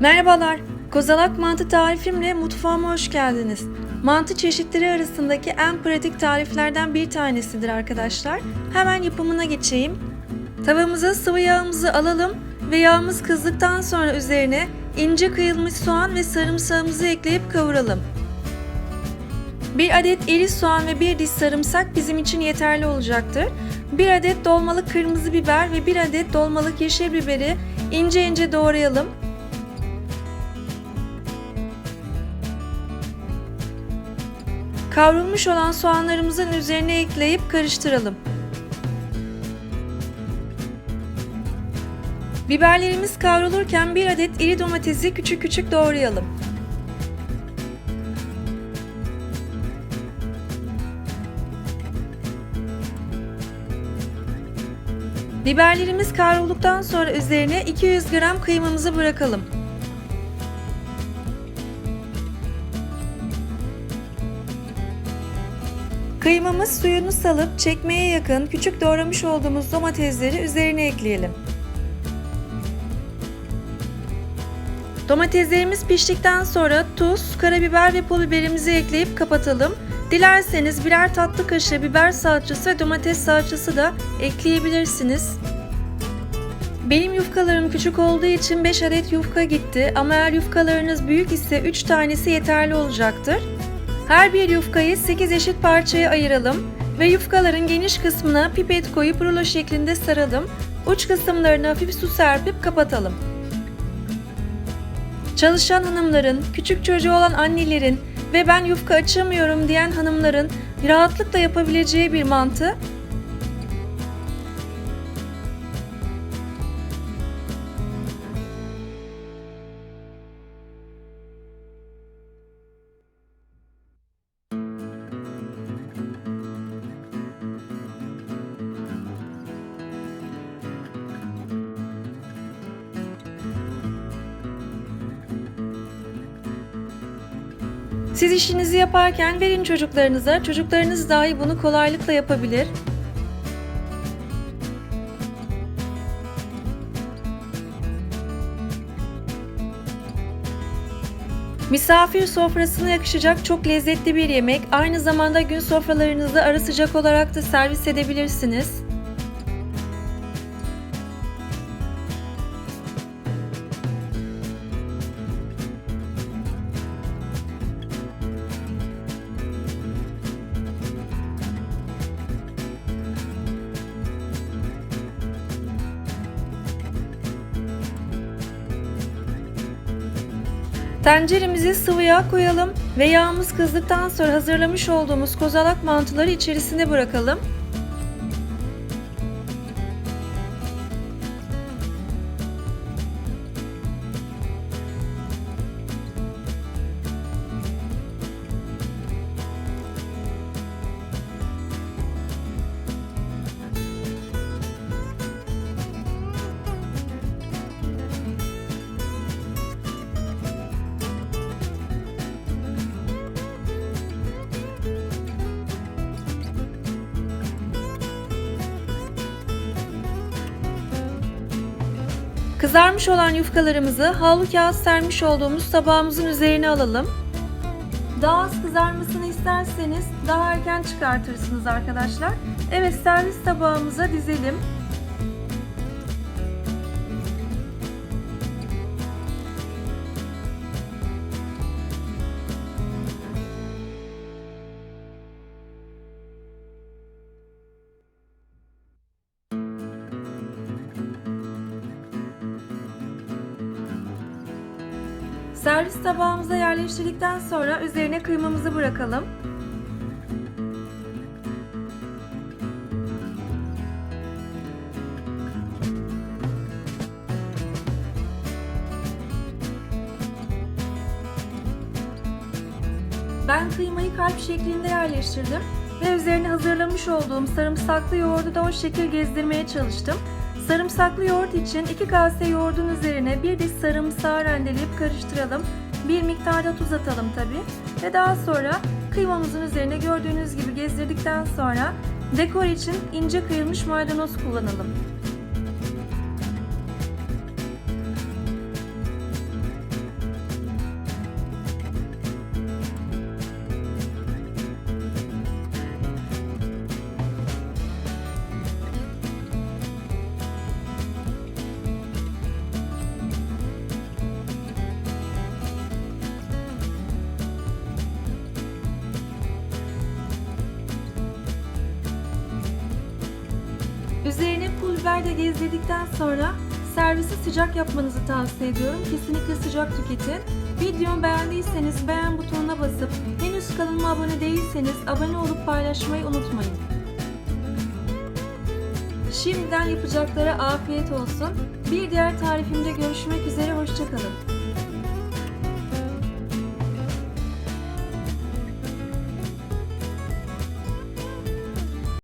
Merhabalar, kozalak mantı tarifimle mutfağıma hoş geldiniz. Mantı çeşitleri arasındaki en pratik tariflerden bir tanesidir arkadaşlar. Hemen yapımına geçeyim. Tavamıza sıvı yağımızı alalım ve yağımız kızdıktan sonra üzerine ince kıyılmış soğan ve sarımsağımızı ekleyip kavuralım. Bir adet iri soğan ve bir diş sarımsak bizim için yeterli olacaktır. Bir adet dolmalık kırmızı biber ve bir adet dolmalık yeşil biberi ince ince doğrayalım. Kavrulmuş olan soğanlarımızın üzerine ekleyip karıştıralım. Biberlerimiz kavrulurken bir adet iri domatesi küçük küçük doğrayalım. Biberlerimiz kavrulduktan sonra üzerine 200 gram kıymamızı bırakalım. Kıymamız suyunu salıp çekmeye yakın küçük doğramış olduğumuz domatesleri üzerine ekleyelim. Domateslerimiz piştikten sonra tuz, karabiber ve pul biberimizi ekleyip kapatalım. Dilerseniz birer tatlı kaşığı biber salçası ve domates salçası da ekleyebilirsiniz. Benim yufkalarım küçük olduğu için 5 adet yufka gitti ama eğer yufkalarınız büyük ise 3 tanesi yeterli olacaktır. Her bir yufkayı 8 eşit parçaya ayıralım ve yufkaların geniş kısmına pipet koyup rulo şeklinde saralım. Uç kısımlarına hafif su serpip kapatalım. Çalışan hanımların, küçük çocuğu olan annelerin ve ben yufka açamıyorum diyen hanımların rahatlıkla yapabileceği bir mantı Siz işinizi yaparken verin çocuklarınıza. Çocuklarınız dahi bunu kolaylıkla yapabilir. Misafir sofrasına yakışacak çok lezzetli bir yemek. Aynı zamanda gün sofralarınızda ara sıcak olarak da servis edebilirsiniz. Tenceremizi sıvı yağ koyalım ve yağımız kızdıktan sonra hazırlamış olduğumuz kozalak mantıları içerisine bırakalım. Kızarmış olan yufkalarımızı havlu kağıt sermiş olduğumuz tabağımızın üzerine alalım. Daha az kızarmasını isterseniz daha erken çıkartırsınız arkadaşlar. Evet servis tabağımıza dizelim. Servis tabağımıza yerleştirdikten sonra üzerine kıymamızı bırakalım. Ben kıymayı kalp şeklinde yerleştirdim ve üzerine hazırlamış olduğum sarımsaklı yoğurdu da o şekil gezdirmeye çalıştım. Sarımsaklı yoğurt için 2 kase yoğurdun üzerine bir diş sarımsağı rendeleyip karıştıralım. Bir miktarda tuz atalım tabi. Ve daha sonra kıymamızın üzerine gördüğünüz gibi gezdirdikten sonra dekor için ince kıyılmış maydanoz kullanalım. Sizler de gezdirdikten sonra servisi sıcak yapmanızı tavsiye ediyorum. Kesinlikle sıcak tüketin. Videomu beğendiyseniz beğen butonuna basıp henüz kanalıma abone değilseniz abone olup paylaşmayı unutmayın. Şimdiden yapacaklara afiyet olsun. Bir diğer tarifimde görüşmek üzere, hoşçakalın.